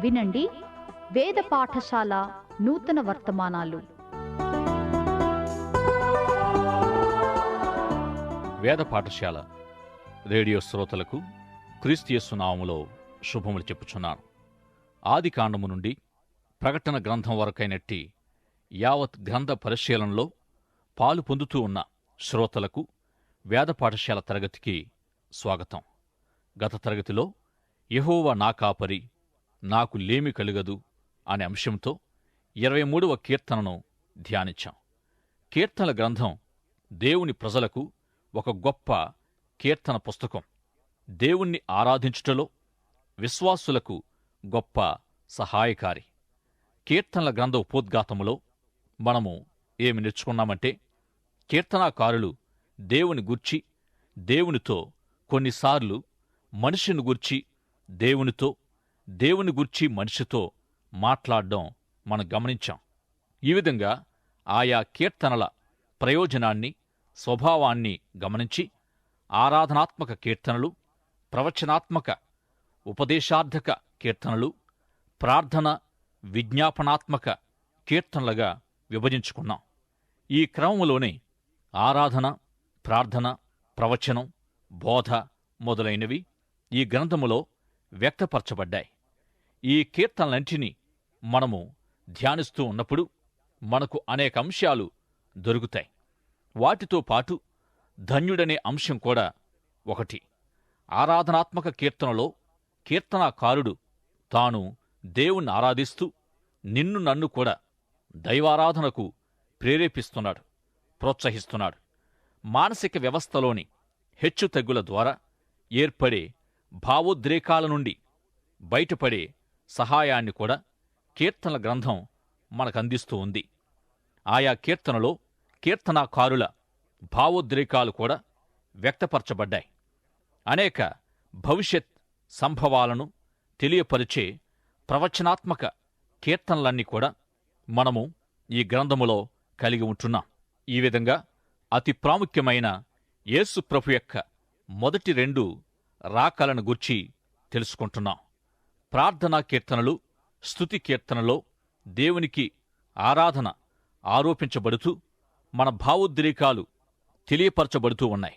వినండి. వేద పాఠశాల నూతన వర్తమానాలు. వేద పాఠశాల రేడియో శ్రోతలకు క్రీస్తు నామములో శుభములు చెప్పుచున్నాను. ఆది కాండము నుండి ప్రకటన గ్రంథం వరకైనట్టి యావత్ గ్రంథ పరిశీలనలో పాలు పొందుతూ ఉన్న శ్రోతలకు వేద పాఠశాల తరగతికి స్వాగతం. గత తరగతిలో యహోవ నా కాపరి నాకు లేమి కలుగదు అనే అంశంతో ఇరవై మూడవ కీర్తనను ధ్యానించాం. కీర్తనల గ్రంథం దేవుని ప్రజలకు ఒక గొప్ప కీర్తన పుస్తకం. దేవుణ్ణి ఆరాధించుటలో విశ్వాసులకు గొప్ప సహాయకారి. కీర్తనల గ్రంథ ఉపోద్ఘాతములో మనము ఏమి నేర్చుకున్నామంటే కీర్తనాకారులు దేవుని గూర్చి దేవునితో కొన్నిసార్లు మనిషిని గూర్చి దేవునితో దేవుని గూర్చి మనిషితో మాట్లాడడం మనం గమనించాం. ఈ విధంగా ఆయా కీర్తనల ప్రయోజనాన్ని స్వభావాన్ని గమనించి ఆరాధనాత్మక కీర్తనలు ప్రవచనాత్మక ఉపదేశార్థక కీర్తనలు ప్రార్థన విజ్ఞాపనాత్మక కీర్తనలుగా విభజించుకున్నాం. ఈ క్రమంలోనే ఆరాధన ప్రార్థన ప్రవచనం బోధ మొదలైనవి ఈ గ్రంథములో వ్యక్తపరచబడ్డాయి. ఈ కీర్తనలంటినీ మనము ధ్యానిస్తూ ఉన్నప్పుడు మనకు అనేక అంశాలు దొరుకుతాయి. వాటితో పాటు ధన్యుడనే అంశం కూడా ఒకటి. ఆరాధనాత్మక కీర్తనలో కీర్తనాకారుడు తాను దేవుణ్ణి ఆరాధిస్తూ నిన్ను నన్ను కూడా దైవారాధనకు ప్రేరేపిస్తున్నాడు ప్రోత్సహిస్తున్నాడు. మానసిక వ్యవస్థలోని హెచ్చుతగ్గుల ద్వారా ఏర్పడే భావోద్రేకాల నుండి బయటపడే సహాయాన్ని కూడా కీర్తనల గ్రంథం మనకందిస్తూ ఉంది. ఆయా కీర్తనలో కీర్తనాకారుల భావోద్రేకాలు కూడా వ్యక్తపరచబడ్డాయి. అనేక భవిష్యత్ సంభవాలను తెలియపరిచే ప్రవచనాత్మక కీర్తనలన్నీ కూడా మనము ఈ గ్రంథములో కలిగి ఉంటున్నాం. ఈ విధంగా అతి ప్రాముఖ్యమైన యేసు ప్రభు యొక్క మొదటి రెండు రాకలను గుర్చి తెలుసుకుంటున్నాం. ప్రార్థనా కీర్తనలు స్తుతి కీర్తనలో దేవునికి ఆరాధన ఆరోపించబడుతూ మన భావోద్రేకాలు తెలియపరచబడుతూ ఉన్నాయి.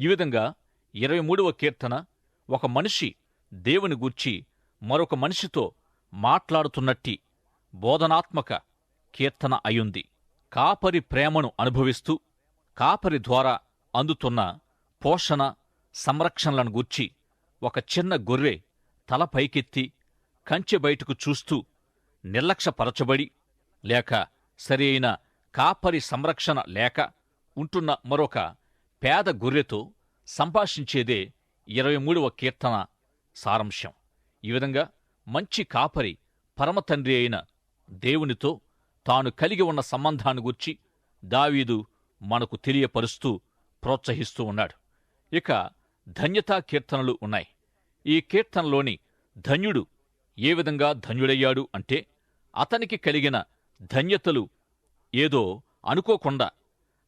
ఈ విధంగా ఇరవై మూడవ కీర్తన ఒక మనిషి దేవుని గూర్చి మరొక మనిషితో మాట్లాడుతున్నట్టి బోధనాత్మక కీర్తన అయ్యుంది. కాపరి ప్రేమను అనుభవిస్తూ కాపరి ద్వారా అందుతున్న పోషణ సంరక్షణలను గూర్చి ఒక చిన్న గొర్రె తల పైకెత్తి కంచె బయటకు చూస్తూ నిర్లక్ష్యపరచబడి లేక సరి అయిన కాపరి సంరక్షణ లేక ఉంటున్న మరొక పేద గొర్రెతో సంభాషించేదే ఇరవై మూడవ కీర్తన సారాంశం. ఈ విధంగా మంచి కాపరి పరమతండ్రి అయిన దేవునితో తాను కలిగి ఉన్న సంబంధాన్ని గుర్చి దావీదు మనకు తెలియపరుస్తూ ప్రోత్సహిస్తూ ఉన్నాడు. ఇక ధన్యతా కీర్తనలు ఉన్నాయి. ఈ కీర్తనలోని ధన్యుడు ఏ విధంగా ధన్యుడయ్యాడు అంటే అతనికి కలిగిన ధన్యతలు ఏదో అనుకోకుండా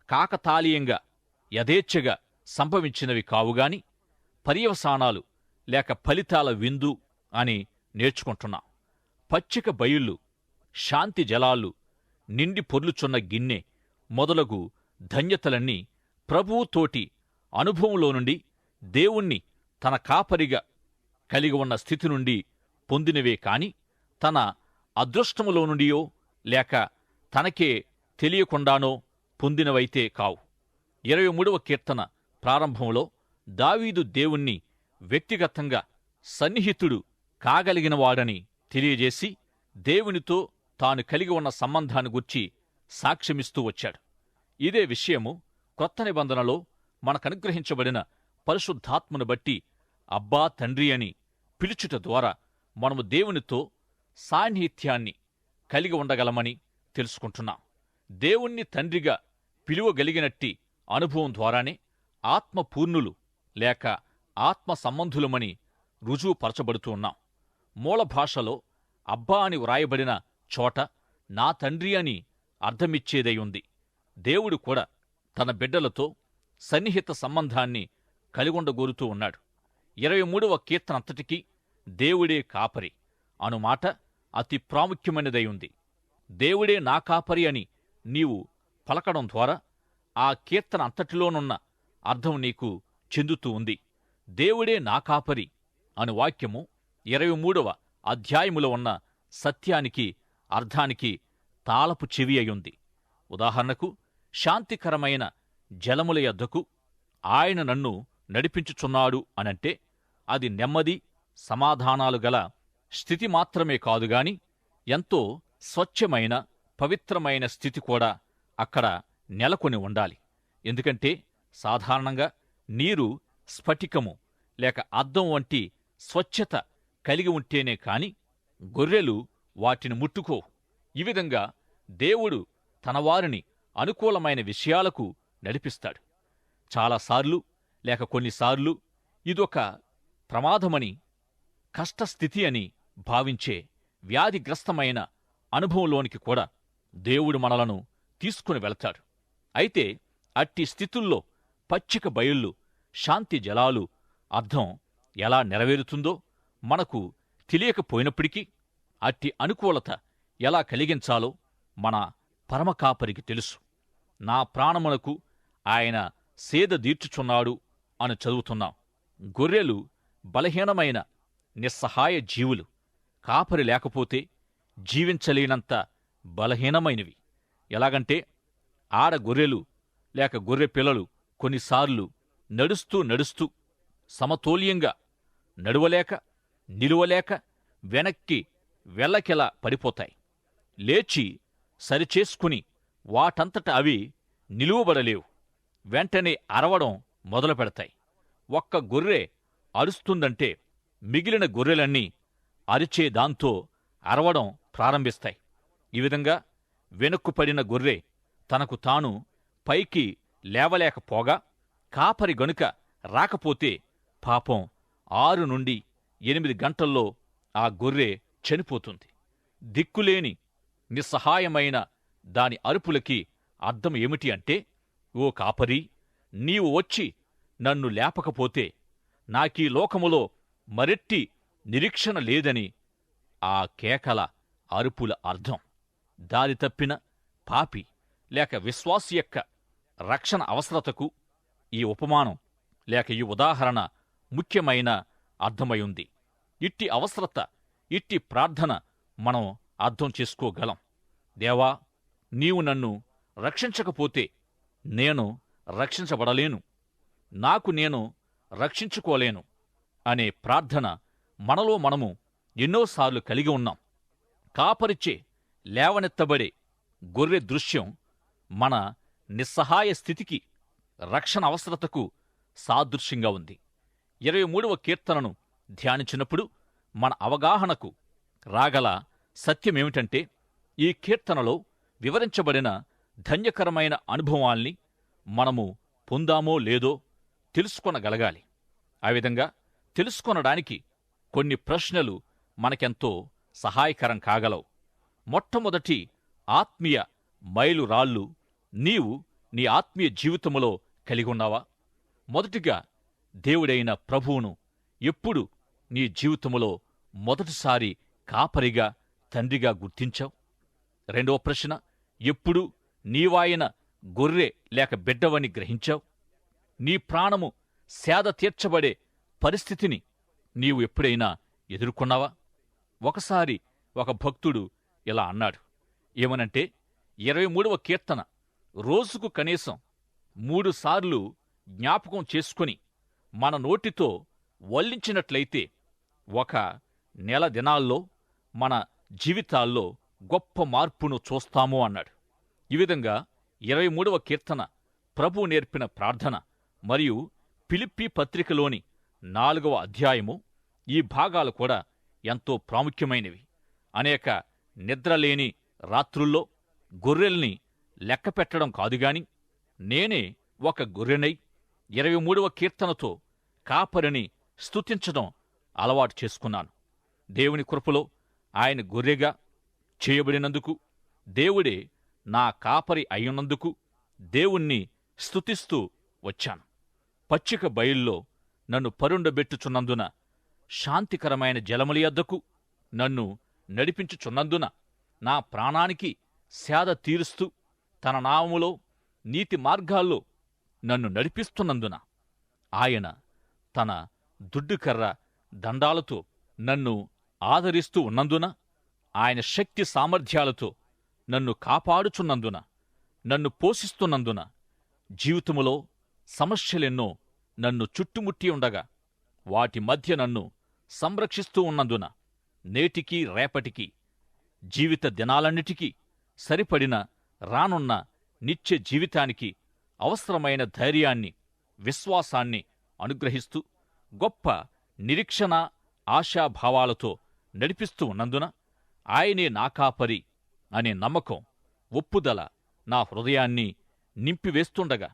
కాకతాళీయంగా యథేచ్ఛగా సంభవించినవి కావుగాని పర్యవసానాలు లేక ఫలితాల విందు అని నేర్చుకుంటున్నాం. పచ్చిక బయుళ్ళు శాంతి జలాలు నిండి పొర్లుచున్న గిన్నె మొదలగు ధన్యతలన్నీ ప్రభువుతోటి అనుభవంలో నుండి దేవుణ్ణి తన కాపరిగా కలిగి ఉన్న స్థితి నుండి పొందినవే కాని తన అదృష్టములో నుండియో లేక తనకే తెలియకుండానో పొందినవైతే కావు. ఇరవై మూడవ కీర్తన ప్రారంభంలో దావీదు దేవుణ్ణి వ్యక్తిగతంగా సన్నిహితుడు కాగలిగినవాడని తెలియజేసి దేవునితో తాను కలిగి ఉన్న సంబంధాన్ని గుర్చి సాక్ష్యమిస్తూ వచ్చాడు. ఇదే విషయము క్రొత్త నిబంధనలో మనకనుగ్రహించబడిన పరిశుద్ధాత్మను బట్టి అబ్బా తండ్రి అని పిలుచుట ద్వారా మనము దేవునితో సాన్నిహిత్యాన్ని కలిగి ఉండగలమని తెలుసుకుంటున్నాం. దేవుణ్ణి తండ్రిగా పిలువగలిగినట్టి అనుభవం ద్వారానే ఆత్మపూర్ణులు లేక ఆత్మ సంబంధులమని రుజువుపరచబడుతూ ఉన్నాం. మూల భాషలో అబ్బా అని వ్రాయబడిన చోట నా తండ్రి అని అర్థమిచ్చేదై ఉంది. దేవుడు కూడా తన బిడ్డలతో సన్నిహిత సంబంధాన్ని కలిగొండగోరుతూ ఉన్నాడు. ఇరవై మూడవ కీర్తనంతటికీ దేవుడే కాపరి అనుమాట అతి ప్రాముఖ్యమైనదై ఉంది దేవుడే నా కాపరి అని నీవు పలకడం ద్వారా ఆ కీర్తన అంతటిలోనున్న అర్థం నీకు చెందుతూ ఉంది. దేవుడే నా కాపరి అను వాక్యము ఇరవై మూడవ అధ్యాయములో ఉన్న సత్యానికి అర్థానికి తాళపు చెవి అయ్యుంది. ఉదాహరణకు శాంతికరమైన జలముల యొద్దకు ఆయన నన్ను నడిపించుచున్నాడు అనంటే అది నెమ్మది సమాధానాలు గల స్థితి మాత్రమే కాదుగాని ఎంతో స్వచ్ఛమైన పవిత్రమైన స్థితి కూడా అక్కడ నెలకొని ఉండాలి. ఎందుకంటే సాధారణంగా నీరు స్ఫటికము లేక అద్దం వంటి స్వచ్ఛత కలిగి ఉంటేనే కాని గొర్రెలు వాటిని ముట్టుకో ఈ విధంగా దేవుడు తన వారిని అనుకూలమైన విషయాలకు నడిపిస్తాడు. చాలాసార్లు లేక కొన్నిసార్లు ఇదొక ప్రమాదమని కష్టస్థితి అని భావించే వ్యాధిగ్రస్తమైన అనుభవంలోనికి కూడా దేవుడు మనలను తీసుకుని వెళతాడు. అయితే అట్టి స్థితుల్లో పచ్చిక బయళ్ళు శాంతి జలాలు అర్థం ఎలా నెరవేరుతుందో మనకు తెలియకపోయినప్పటికీ అట్టి అనుకూలత ఎలా కలిగించాలో మన పరమకాపరికి తెలుసు. నా ప్రాణమునకు ఆయన సేద దీర్చుచున్నాడు అని చదువుతున్నాం. గొర్రెలు బలహీనమైన నిస్సహాయ జీవులు. కాపరి లేకపోతే జీవించలేనంత బలహీనమైనవి. ఎలాగంటే ఆడ గొర్రెలు లేక గొర్రె పిల్లలు కొన్నిసార్లు నడుస్తూ నడుస్తూ సమతౌల్యంగా నడువలేక నిలువలేక వెనక్కి వెల్లకెలా పడిపోతాయి. లేచి సరిచేసుకుని వాటంతట అవి నిలువబడలేవు. వెంటనే అరవడం మొదలు పెడతాయి ఒక్క గొర్రె అరుస్తుందంటే మిగిలిన గొర్రెలన్నీ అరిచే దాంతో అరవడం ప్రారంభిస్తాయి. ఈ విధంగా వెనక్కుపడిన గొర్రె తనకు తాను పైకి లేవలేకపోగా కాపరి గనుక రాకపోతే పాపం ఆరు నుండి ఎనిమిది గంటల్లో ఆ గొర్రె చనిపోతుంది. దిక్కులేని నిస్సహాయమైన దాని అరుపులకి అర్థం ఏమిటి అంటే ఓ కాపరి నీవు వచ్చి నన్ను లేపకపోతే నాకీ లోకములో మరెట్టి నిరీక్షణ లేదని ఆ కేకల అరుపుల అర్థం. దారి తప్పిన పాపి లేక విశ్వాసి యొక్క రక్షణ అవసరతకు ఈ ఉపమానం లేక ఈ ఉదాహరణ ముఖ్యమైన అర్థమయుంది. ఇట్టి అవసరత ఇట్టి ప్రార్థన మనం అర్థం చేసుకోగలం. దేవా నీవు నన్ను రక్షించకపోతే నేను రక్షించబడలేను. నాకు నేను రక్షించుకోలేను అనే ప్రార్థన మనలో మనము ఎన్నోసార్లు కలిగి ఉన్నాం. కాపరిచే లేవనెత్తబడే గొర్రె దృశ్యం మన నిస్సహాయ స్థితికి రక్షణ అవసరతకు సాదృశ్యంగా ఉంది. ఇరవై మూడవ కీర్తనను ధ్యానించినప్పుడు మన అవగాహనకు రాగల సత్యమేమిటంటే ఈ కీర్తనలో వివరించబడిన ధన్యకరమైన అనుభవాల్ని మనము పొందామో లేదో తెలుసుకొనగలగాలి. ఆ విధంగా తెలుసుకొనడానికి కొన్ని ప్రశ్నలు మనకెంతో సహాయకరం కాగలవు. మొట్టమొదటి ఆత్మీయ మైలురాళ్ళు నీవు నీ ఆత్మీయ జీవితములో కలిగున్నావా? మొదటిగా దేవుడైన ప్రభువును ఎప్పుడు నీ జీవితములో మొదటిసారి కాపరిగా తండ్రిగా గుర్తించావు? రెండవ ప్రశ్న ఎప్పుడు నీవాయన గొర్రె లేక బిడ్డవని గ్రహించావు? నీ ప్రాణము సేద తీర్చబడే పరిస్థితిని నీవు ఎప్పుడైనా ఎదుర్కొన్నావా? ఒకసారి ఒక భక్తుడు ఇలా అన్నాడు. ఏమనంటే ఇరవై మూడవ కీర్తన రోజుకు కనీసం మూడుసార్లు జ్ఞాపకం చేసుకుని మన నోటితో వల్లించినట్లయితే ఒక నెల దినాల్లో మన జీవితాల్లో గొప్ప మార్పును చూస్తాము అన్నాడు. ఈ విధంగా ఇరవై మూడవ కీర్తన ప్రభు నేర్పిన ప్రార్థన మరియు పిలిప్పి పత్రికలోని నాలుగవ అధ్యాయము ఈ భాగాలు కూడా ఎంతో ప్రాముఖ్యమైనవి. అనేక నిద్రలేని రాత్రుల్లో గొర్రెల్ని లెక్క పెట్టడం కాదుగాని నేనే ఒక గొర్రెనై ఇరవై మూడవ కీర్తనతో కాపరిని స్తుతించడం అలవాటు చేసుకున్నాను. దేవుని కృపలో ఆయన గొర్రెగా చేయబడినందుకు దేవుడే నా కాపరి అయ్యున్నందుకు దేవుణ్ణి స్తుతిస్తూ వచ్చాను. పచ్చిక బయల్లో నన్ను పరుండబెట్టుచున్నందున శాంతికరమైన జలముల యొద్దకు నన్ను నడిపించుచున్నందున నా ప్రాణానికి సేద తీరుస్తూ తన నామములో నీతి మార్గాల్లో నన్ను నడిపిస్తున్నందున ఆయన తన దుడ్డుకర్ర దండాలతో నన్ను ఆదరిస్తూ ఉన్నందున ఆయన శక్తి సామర్థ్యాలతో నన్ను కాపాడుచున్నందున నన్ను పోషిస్తున్నందున జీవితములో సమస్యలెన్నో నన్ను చుట్టుముట్టి ఉండగా వాటి మధ్య నన్ను సంరక్షిస్తూ ఉన్నందున నేటికీ రేపటికి జీవిత దినాలన్నిటికీ సరిపడిన రానున్న నిత్య జీవితానికి అవసరమైన ధైర్యాన్ని విశ్వాసాన్ని అనుగ్రహిస్తూ గొప్ప నిరీక్షణ ఆశాభావాలతో నడిపిస్తూ ఉన్నందున ఆయనే నాకాపరి అనే నమ్మకం ఒప్పుదల నా హృదయాన్ని నింపివేస్తుండగా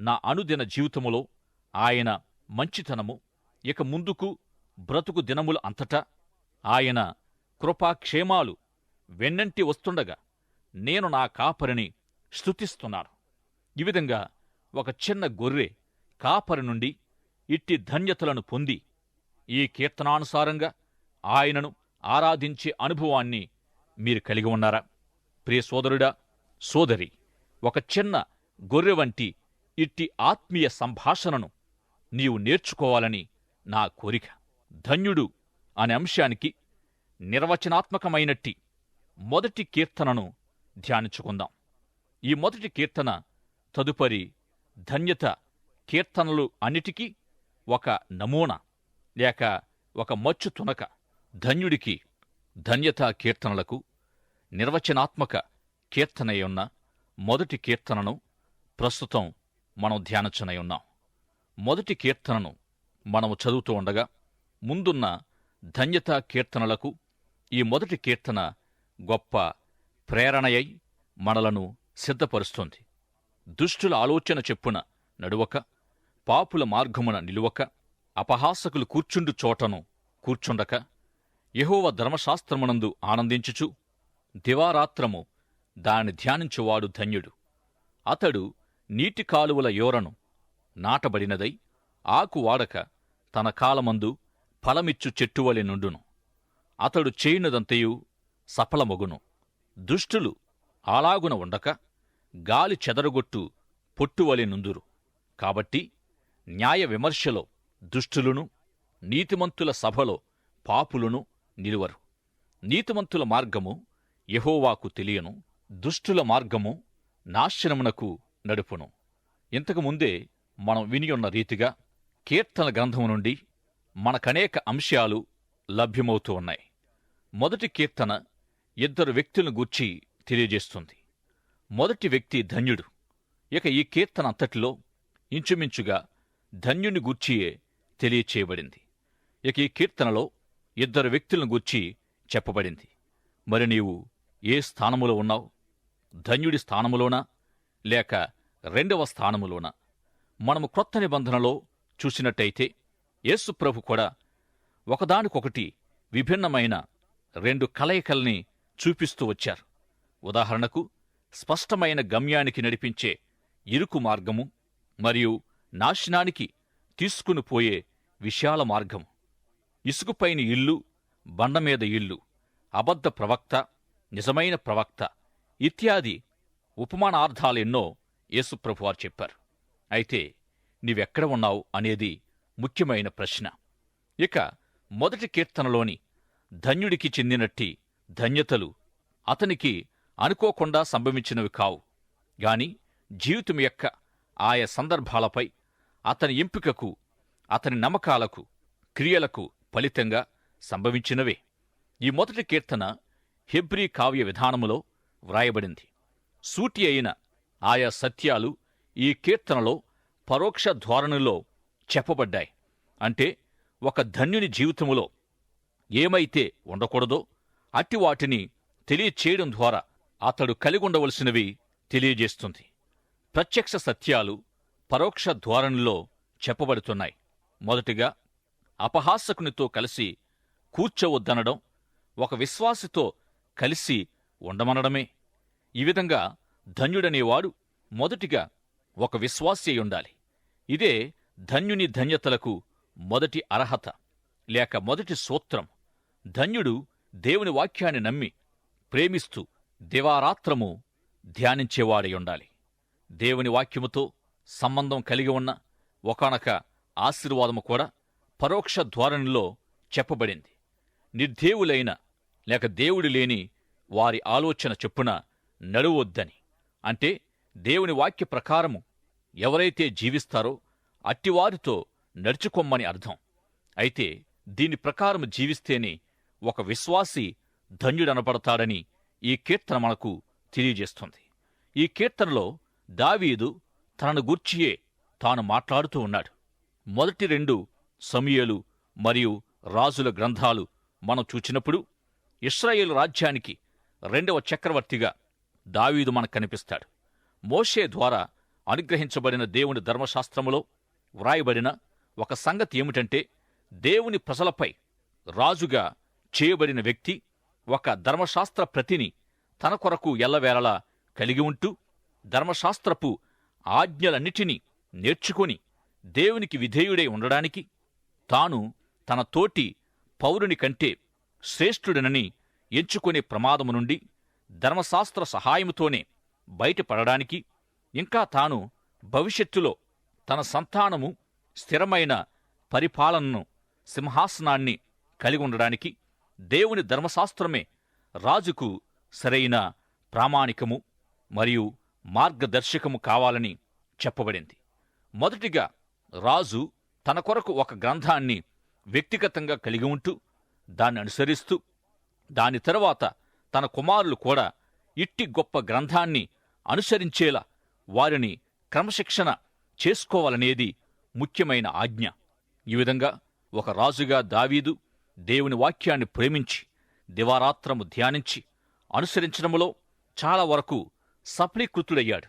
నా అనుదిన జీవితములో ఆయన మంచితనము ఇక ముందుకు బ్రతుకు దినముల అంతటా ఆయన కృపాక్షేమాలు వెన్నంటి వస్తుండగా నేను నా కాపరిని స్థుతిస్తున్నాను ఈ విధంగా ఒక చిన్న గొర్రె కాపరి నుండి ఇట్టి ధన్యతలను పొంది ఈ కీర్తనానుసారంగా ఆయనను ఆరాధించే అనుభవాన్ని మీరు కలిగి ఉన్నారా? ప్రియ సోదరుడా సోదరి ఒక చిన్న గొర్రె వంటి ఇట్టి ఆత్మీయ సంభాషణను నీవు నేర్చుకోవాలని నా కోరిక. ధన్యుడు అనే అంశానికి నిర్వచనాత్మకమైనట్టి మొదటి కీర్తనను ధ్యానించుకుందాం. ఈ మొదటి కీర్తన తదుపరి ధన్యత కీర్తనలు అన్నిటికీ ఒక నమూనా లేక ఒక మచ్చు తునక ధన్యుడికి ధన్యతా కీర్తనలకు నిర్వచనాత్మక కీర్తనయున్న మొదటి కీర్తనను ప్రస్తుతం మనం ధ్యానచనై ఉన్నాం. మొదటి కీర్తనను మనము చదువుతూ ఉండగా ముందున్న ధన్యతా కీర్తనలకు ఈ మొదటి కీర్తన గొప్ప ప్రేరణయై మనలను సిద్ధపరుస్తుంది. దుష్టుల ఆలోచన చెప్పున నడువక పాపుల మార్గమున నిలువక అపహాసకులు కూర్చుండు చోటను కూర్చుండక యహోవ ధర్మశాస్త్రమునందు ఆనందించుచు దివారాత్రము దాని ధ్యానించువాడు ధన్యుడు. అతడు నీటి కాలువల యోరను నాటబడినదై ఆకు వాడక తన కాలమందు ఫలమిచ్చు చెట్టువలె నుండును. అతడు చేయునదంతయు సఫలమొగును. దుష్టులు అలాగున ఉండక గాలి చెదరగొట్టు పొట్టువలె నుందురు. కాబట్టి న్యాయ విమర్శలో దుష్టులును నీతిమంతుల సభలో పాపులును నిలువరు. నీతిమంతుల మార్గము యెహోవాకు తెలియను దుష్టుల మార్గము నాశనమునకు నడుపును. ఇంతకు ముందే మనం వినియున్న రీతిగా కీర్తన గ్రంథము నుండి మనకనేక అంశాలు లభ్యమవుతూ ఉన్నాయి. మొదటి కీర్తన ఇద్దరు వ్యక్తులను గూర్చి తెలియజేస్తుంది. మొదటి వ్యక్తి ధన్యుడు. ఇక ఈ కీర్తన అంతటిలో ఇంచుమించుగా ధన్యుని గూర్చియే తెలియచేయబడింది. ఇక ఈ కీర్తనలో ఇద్దరు వ్యక్తులను గూర్చి చెప్పబడింది. మరి నీవు ఏ స్థానములో ఉన్నావు? ధన్యుడి స్థానములోనా? లేక రెండవ స్థానములోన. మనము క్రొత్త నిబంధనలో చూసినట్టయితే యేసుప్రభు కూడా ఒకదానికొకటి విభిన్నమైన రెండు కలయికల్ని చూపిస్తూ వచ్చారు. ఉదాహరణకు స్పష్టమైన గమ్యానికి నడిపించే ఇరుకు మార్గము మరియు నాశనానికి తీసుకుని పోయే విశాల మార్గం ఇసుకుపైన ఇల్లు బండమీద ఇల్లు అబద్ధ ప్రవక్త నిజమైన ప్రవక్త ఇత్యాది ఉపమానార్థాలెన్నో యేసుప్రభువారు చెప్పారు. అయితే నీవెక్కడ ఉన్నావు అనేది ముఖ్యమైన ప్రశ్న. ఇక మొదటి కీర్తనలోని ధన్యుడికి చెందినట్టి ధన్యతలు అతనికి అనుకోకుండా సంభవించినవి కావు. గాని జీవితం యొక్క ఆయా సందర్భాలపై అతని ఎంపికకు అతని నమ్మకాలకు క్రియలకు ఫలితంగా సంభవించినవే. ఈ మొదటి కీర్తన హెబ్రీ కావ్య విధానములో వ్రాయబడింది. సూటి అయిన ఆయా సత్యాలు ఈ కీర్తనలో పరోక్ష ధోరణిలో చెప్పబడ్డాయి. అంటే ఒక ధన్యుని జీవితములో ఏమైతే ఉండకూడదో అట్టి వాటిని తెలియచేయడం ద్వారా అతడు కలిగి ఉండవలసినవి తెలియజేస్తుంది. ప్రత్యక్ష సత్యాలు పరోక్ష ధోరణిలో చెప్పబడుతున్నాయి. మొదటిగా అపహాసకునితో కలిసి కూర్చోవద్దనడం ఒక విశ్వాసితో కలిసి ఉండమనడమే. ఈ విధంగా ధన్యుడనేవాడు మొదటిగా ఒక విశ్వాసి ఉండాలి. ఇదే ధన్యుని ధన్యతలకు మొదటి అర్హత లేక మొదటి సూత్రం. ధన్యుడు దేవుని వాక్యాన్ని నమ్మి ప్రేమిస్తూ దివారాత్రము ధ్యానించేవాడై ఉండాలి. దేవుని వాక్యముతో సంబంధం కలిగి ఉన్న ఒకనొక ఆశీర్వాదము కూడా పరోక్ష ధోరణిలో చెప్పబడింది. నిర్దేవులైన లేక దేవుడు లేని వారి ఆలోచన చెప్పున నడువొద్దని. అంటే దేవుని వాక్య ప్రకారము ఎవరైతే జీవిస్తారో అట్టివారితో నడుచుకొమ్మని అర్థం. అయితే దీని ప్రకారం జీవిస్తేనే ఒక విశ్వాసి ధన్యుడనపడతాడని ఈ కీర్తన మనకు తెలియజేస్తుంది. ఈ కీర్తనలో దావీదు తనను గూర్చియే తాను మాట్లాడుతూ ఉన్నాడు. మొదటి రెండు సమయలు మరియు రాజుల గ్రంథాలు మనం చూచినప్పుడు ఇస్రాయేల్ రాజ్యానికి రెండవ చక్రవర్తిగా దావీదు మనకు కనిపిస్తాడు. మోషే ద్వారా అనుగ్రహించబడిన దేవుని ధర్మశాస్త్రములో వ్రాయబడిన ఒక సంగతి ఏమిటంటే దేవుని ప్రజలపై రాజుగా చేయబడిన వ్యక్తి ఒక ధర్మశాస్త్ర ప్రతిని తన కొరకు ఎల్లవేళలా కలిగి ఉంటూ ధర్మశాస్త్రపు ఆజ్ఞలన్నిటినీ నేర్చుకుని దేవునికి విధేయుడై ఉండడానికి తాను తన తోటి పౌరుని కంటే శ్రేష్ఠుడనని ఎంచుకునే ప్రమాదము నుండి ధర్మశాస్త్ర సహాయముతోనే బయటపడడానికి ఇంకా తాను భవిష్యత్తులో తన సంతానము స్థిరమైన పరిపాలనను సింహాసనాన్ని కలిగి ఉండడానికి దేవుని ధర్మశాస్త్రమే రాజుకు సరైన ప్రామాణికము మరియు మార్గదర్శకము కావాలని చెప్పబడింది. మొదటిగా రాజు తన కొరకు ఒక గ్రంథాన్ని వ్యక్తిగతంగా కలిగి ఉంటూ దాన్ని అనుసరిస్తూ దాని తరువాత తన కుమారులు కూడా ఇట్టి గొప్ప గ్రంథాన్ని అనుసరించేలా వారిని క్రమశిక్షణ చేసుకోవాలనేది ముఖ్యమైన ఆజ్ఞ. ఈ విధంగా ఒక రాజుగా దావీదు దేవుని వాక్యాన్ని ప్రేమించి దివారాత్రము ధ్యానించి అనుసరించడములో చాలా వరకు సఫలీకృతుడయ్యాడు.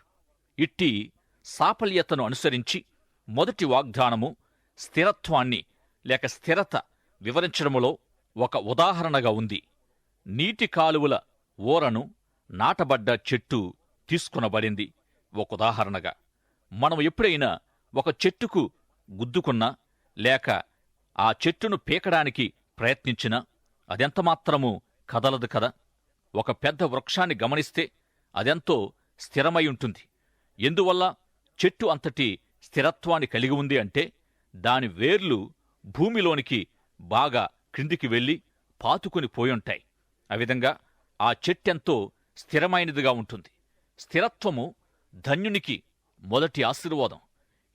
ఇట్టి సాఫల్యతను అనుసరించి మొదటి వాగ్దానము స్థిరత్వాన్ని లేక స్థిరత వివరించడములో ఒక ఉదాహరణగా ఉంది. నీటి కాలువల ఓరను నాటబడ్డ చెట్టు తీసుకునబడింది. ఒక ఉదాహరణగా మనం ఎప్పుడైనా ఒక చెట్టుకు గుద్దుకున్నా లేక ఆ చెట్టును పీకడానికి ప్రయత్నించినా అదెంతమాత్రమూ కదలదు కదా? ఒక పెద్ద వృక్షాన్ని గమనిస్తే అదెంతో స్థిరమై ఉంటుంది. ఎందువల్ల? చెట్టు అంతటి స్థిరత్వాన్ని కలిగి ఉంది అంటే దాని వేర్లు భూమిలోనికి బాగా క్రిందికి వెళ్ళి పాతుకుని పోయుంటాయి. ఆ విధంగా ఆ చెట్టెంతో స్థిరమైనదిగా ఉంటుంది. స్థిరత్వము ధన్యునికి మొదటి ఆశీర్వాదం.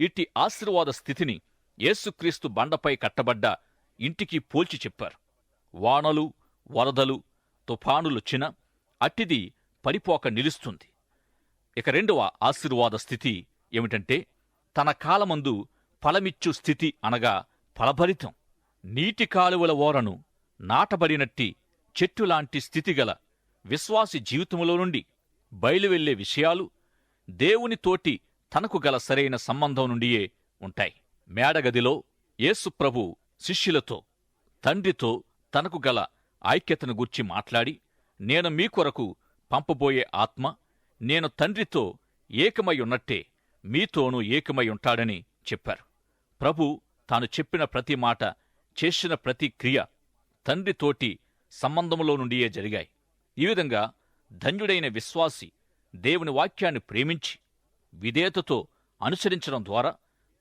ఇట్టి ఆశీర్వాద స్థితిని యేసుక్రీస్తు బండపై కట్టబడ్డ ఇంటికి పోల్చి చెప్పారు. వానలు వరదలు తుఫానులొచ్చిన అట్టిది పడిపోక నిలుస్తుంది. ఇక రెండవ ఆశీర్వాద స్థితి ఏమిటంటే తన కాలమందు ఫలమిచ్చు స్థితి అనగా ఫలభరితం. నీటి కాలువల ఓరను నాటబడినట్టి చెట్టులాంటి స్థితిగల విశ్వాసి జీవితములో నుండి బయలువెళ్ళే విషయాలు దేవునితోటి తనకు గల సరైన సంబంధం నుండియే ఉంటాయి. మేడగదిలో యేసుప్రభు శిష్యులతో తండ్రితో తనకు గల ఐక్యతను గూర్చి మాట్లాడి నేను మీ కొరకు పంపబోయే ఆత్మ నేను తండ్రితో ఏకమై ఉన్నట్టే మీతోనూ ఏకమై ఉంటాడని చెప్పారు. ప్రభు తాను చెప్పిన ప్రతి మాట చేసిన ప్రతి క్రియ తండ్రితోటి సంబంధములో నుండియే జరిగాయి. ఈ విధంగా ధన్యుడైన విశ్వాసి దేవుని వాక్యాన్ని ప్రేమించి విధేయతతో అనుసరించడం ద్వారా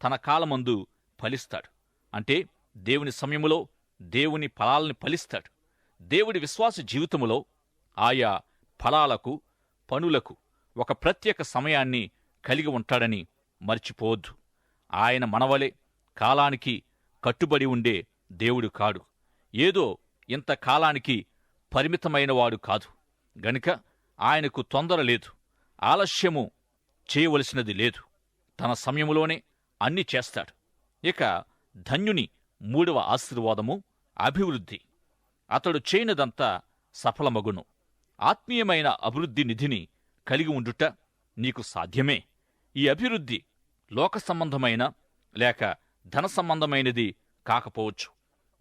తన కాలమందు ఫలిస్తాడు. అంటే దేవుని సమయములో దేవుని ఫలాల్ని ఫలిస్తాడు. దేవుడి విశ్వాస జీవితములో ఆయా ఫలాలకు పనులకు ఒక ప్రత్యేక సమయాన్ని కలిగి ఉంటాడని మర్చిపోవద్దు. ఆయన మనవలే కాలానికి కట్టుబడి ఉండే దేవుడు కాడు. ఏదో ఇంతకాలానికి పరిమితమైనవాడు కాదు. గనుక ఆయనకు తొందర లేదు. ఆలస్యము చేయవలసినది లేదు. తన సమయములోనే అన్ని చేస్తాడు. ఇక ధన్యుని మూడవ ఆశీర్వాదము అభివృద్ధి. అతడు చేయనిదంతా సఫలమగును. ఆత్మీయమైన అభివృద్ధి నిధిని కలిగి ఉండుట నీకు సాధ్యమే. ఈ అభివృద్ధి లోక సంబంధమైన లేక ధన సంబంధమైనది కాకపోవచ్చు.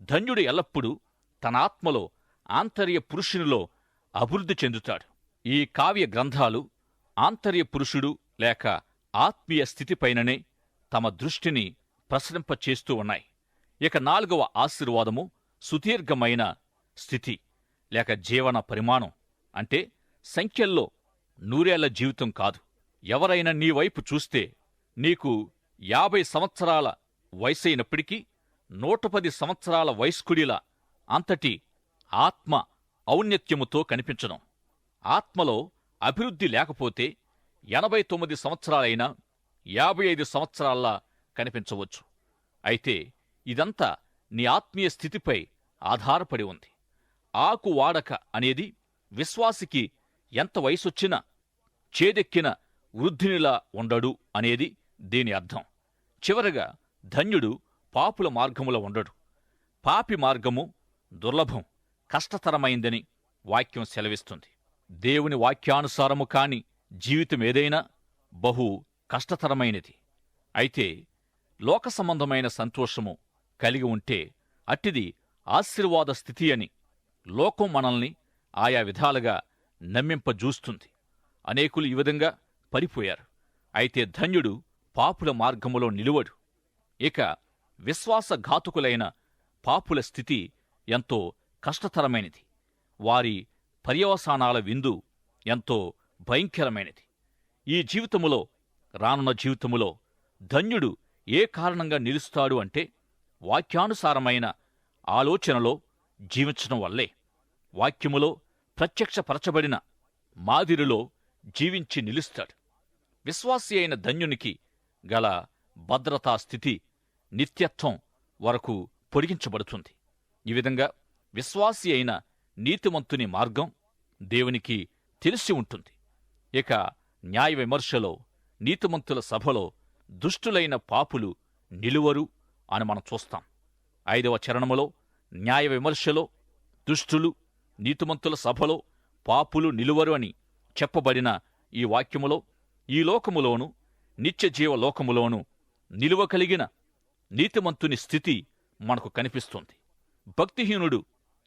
ధన్యుడు ఎల్లప్పుడూ తన ఆత్మలో ఆంతర్య పురుషునిలో అభివృద్ధి చెందుతాడు. ఈ కావ్య గ్రంథాలు ఆంతర్య పురుషుడు లేక ఆత్మీయ స్థితిపైననే తమ దృష్టిని ప్రసరింపచేస్తూ ఉన్నాయి. ఇక నాలుగవ ఆశీర్వాదము సుదీర్ఘమైన స్థితి లేక జీవన పరిమాణం అంటే సంఖ్యల్లో నూరేళ్ళ జీవితం కాదు. ఎవరైనా నీ వైపు చూస్తే నీకు యాభై సంవత్సరాల వయసైనప్పటికీ నూట పది సంవత్సరాల వయస్కుడిలా అంతటి ఆత్మ ఔన్నత్యముతో కనిపించడం ఆత్మలో అభివృద్ధి లేకపోతే ఎనభై తొమ్మిది సంవత్సరాలైనా యాభై ఐదు సంవత్సరాల్లా కనిపించవచ్చు. అయితే ఇదంతా నీ ఆత్మీయ స్థితిపై ఆధారపడి ఉంది. ఆకు వాడక అనేది విశ్వాసికి ఎంత వయసొచ్చినా చేదెక్కిన వృద్ధినిలా ఉండడు అనేది దీని అర్థం. చివరగా ధన్యుడు పాపుల మార్గముల ఉండడు. పాపి మార్గము దుర్లభం కష్టతరమైందని వాక్యం సెలవిస్తుంది. దేవుని వాక్యానుసారము కాని జీవితం ఏదైనా బహు కష్టతరమైనది. అయితే లోక సంబంధమైన సంతోషము కలిగి ఉంటే అట్టిది ఆశీర్వాద స్థితి అని లోకం మనల్ని ఆయా విధాలుగా నమ్మింపజూస్తుంది. అనేకులు ఈ విధంగా పడిపోయారు అయితే ధన్యుడు పాపుల మార్గములో నిలువడు. ఇక విశ్వాసఘాతుకులైన పాపుల స్థితి ఎంతో కష్టతరమైనది. వారి పర్యవసానాల విందు ఎంతో భయంకరమైనది. ఈ జీవితములో రానున్న జీవితములో ధన్యుడు ఏ కారణంగా నిలుస్తాడు అంటే వాక్యానుసారమైన ఆలోచనలో జీవించడం వల్లే. వాక్యములో ప్రత్యక్షపరచబడిన మాదిరిలో జీవించి నిలుస్తాడు. విశ్వాసి అయిన ధన్యునికి గల భద్రతా స్థితి నిత్యత్వం వరకు పొడిగించబడుతుంది. ఈ విధంగా విశ్వాసి అయిన నీతిమంతుని మార్గం దేవునికి తెలిసి ఉంటుంది. ఇక న్యాయ విమర్శలో నీతిమంతుల సభలో దుష్టులైన పాపులు నిలువరు అని మనం చూస్తాం. ఐదవ చరణములో న్యాయ విమర్శలో దుష్టులు నీతిమంతుల సభలో పాపులు నిలువరు అని చెప్పబడిన ఈ వాక్యములో ఈ లోకములోను నిత్యజీవ లోకములోను నిలువ కలిగిన నీతిమంతుని స్థితి మనకు కనిపిస్తుంది. భక్తిహీనుడు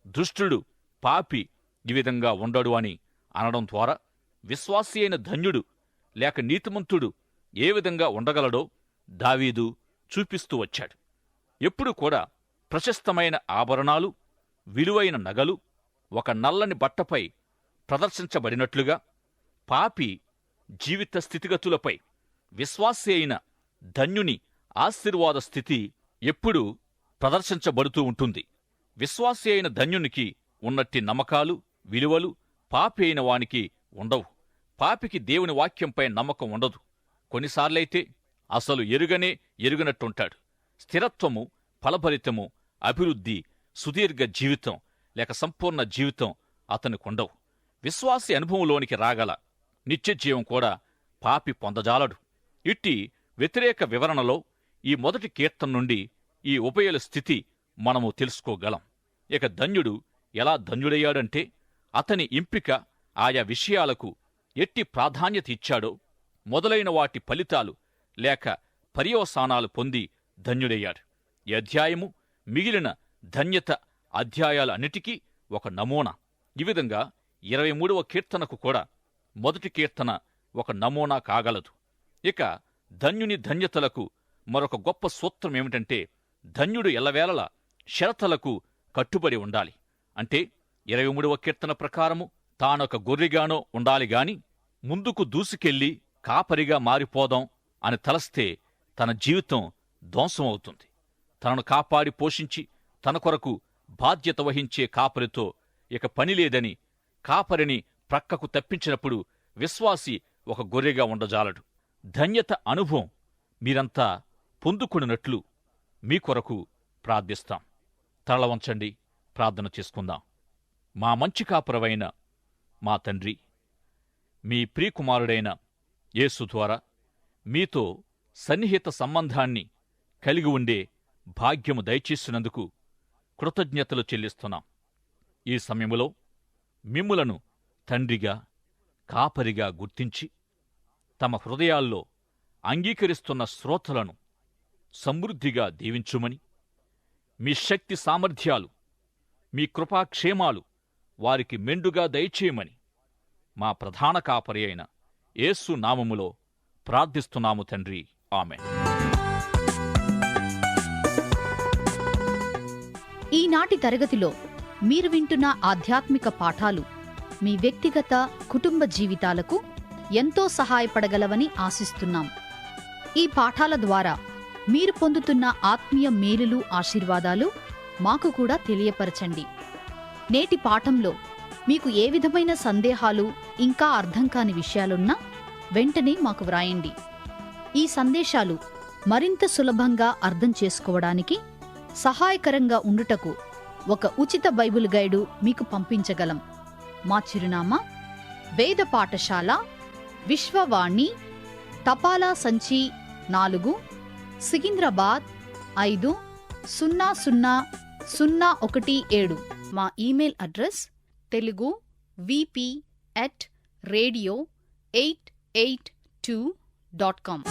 దుష్టుడు పాపి ఈ విధంగా ఉండడు అని అనడం ద్వారా విశ్వాసి అయిన ధన్యుడు లేక నీతిమంతుడు ఏ విధంగా ఉండగలడో దావీదు చూపిస్తూ వచ్చాడు. ఎప్పుడు కూడా ప్రశస్తమైన ఆభరణాలు విలువైన నగలు ఒక నల్లని బట్టపై ప్రదర్శించబడినట్లుగా పాపి జీవిత స్థితిగతులపై విశ్వాసి అయిన ధన్యుని ఆశీర్వాద స్థితి ఎప్పుడూ ప్రదర్శించబడుతూ ఉంటుంది. విశ్వాసి అయిన ధన్యునికి ఉన్నట్టి నమ్మకాలు విలువలు పాపి అయిన వానికి ఉండవు. పాపికి దేవుని వాక్యంపై నమ్మకం ఉండదు. కొన్నిసార్లైతే అసలు ఎరుగనే ఎరుగనట్టుంటాడు. స్థిరత్వము ఫలఫలితము అభివృద్ధి సుదీర్ఘ జీవితం లేక సంపూర్ణ జీవితం అతనికుండవు. విశ్వాసి అనుభవంలోనికి రాగల నిత్యజీవం కూడా పాపి పొందజాలడు. ఇట్టి వ్యతిరేక వివరణలో ఈ మొదటి కీర్తన నుండి ఈ ఉభయల స్థితి మనము తెలుసుకోగలం. ఇక ధన్యుడు ఎలా ధన్యుడయ్యాడంటే అతని ఎంపిక ఆయా విషయాలకు ఎట్టి ప్రాధాన్యత ఇచ్చాడో మొదలైన వాటి ఫలితాలు లేక పర్యవసానాలు పొంది ధన్యుడయ్యాడు. ఈ అధ్యాయము మిగిలిన ధన్యత అధ్యాయాలన్నిటికీ ఒక నమూనా. ఈ విధంగా ఇరవై మూడవ కీర్తనకు కూడా మొదటి కీర్తన ఒక నమూనా కాగలదు. ఇక ధన్యుని ధన్యతలకు మరొక గొప్ప సూత్రం ఏమిటంటే ధన్యుడు ఎల్లవేళలా షరతలకు కట్టుబడి ఉండాలి. అంటే ఇరవై మూడవ కీర్తన ప్రకారము తానొక గొర్రెగానో ఉండాలి గాని ముందుకు దూసుకెళ్ళి కాపరిగా మారిపోదాం అని తలస్తే తన జీవితం ధ్వంసమవుతుంది. తనను కాపాడి పోషించి తన కొరకు బాధ్యత వహించే కాపరితో ఇక పని లేదని కాపరిని ప్రక్కకు తప్పించినప్పుడు విశ్వాసి ఒక గొర్రెగా ఉండజాలడు. ధన్యత అనుభవం మీరంతా పొందుకున్నట్లు మీ కొరకు ప్రార్థిస్తాం. తల వంచండి ప్రార్థన చేసుకుందాం. మా మంచి కాపురవైన మా తండ్రి మీ ప్రియకుమారుడైన యేసు ద్వారా మీతో సన్నిహిత సంబంధాన్ని కలిగి ఉండే భాగ్యము దయచేసినందుకు కృతజ్ఞతలు చెల్లిస్తున్నాం. ఈ సమయములో మిమ్ములను తండ్రిగా కాపరిగా గుర్తించి తమ హృదయాల్లో అంగీకరిస్తున్న శ్రోతలను సమృద్ధిగా దీవించుమని మీ శక్తి సామర్థ్యాలు మీ కృపాక్షేమాలు వారికి మెండుగా దయచేయమని మా ప్రధాన కాపరి అయిన యేసు నామములో ప్రార్థిస్తున్నాము తండ్రి. ఆమె ఈనాటి తరగతిలో మీరు వింటున్న ఆధ్యాత్మిక పాఠాలు మీ వ్యక్తిగత కుటుంబ జీవితాలకు ఎంతో సహాయపడగలవని ఆశిస్తున్నాం. ఈ పాఠాల ద్వారా మీరు పొందుతున్న ఆత్మీయ మేలులు ఆశీర్వాదాలు మాకు కూడా తెలియపరచండి. నేటి పాఠంలో మీకు ఏ విధమైన సందేహాలు ఇంకా అర్థం కాని విషయాలున్నా వెంటనే మాకు వ్రాయండి. ఈ సందేశాలు మరింత సులభంగా అర్థం చేసుకోవడానికి సహాయకరంగా ఉండుటకు ఒక ఉచిత బైబిల్ గైడు మీకు పంపించగలం. మా చిరునామా వేద పాఠశాల విశ్వవాణి తపాలా సంచి నాలుగు సికింద్రాబాద్ ఐదు సున్నా సున్నా సున్నా ఒకటి ఏడు. మా email address Telugu VP at radio eight eight two dot com.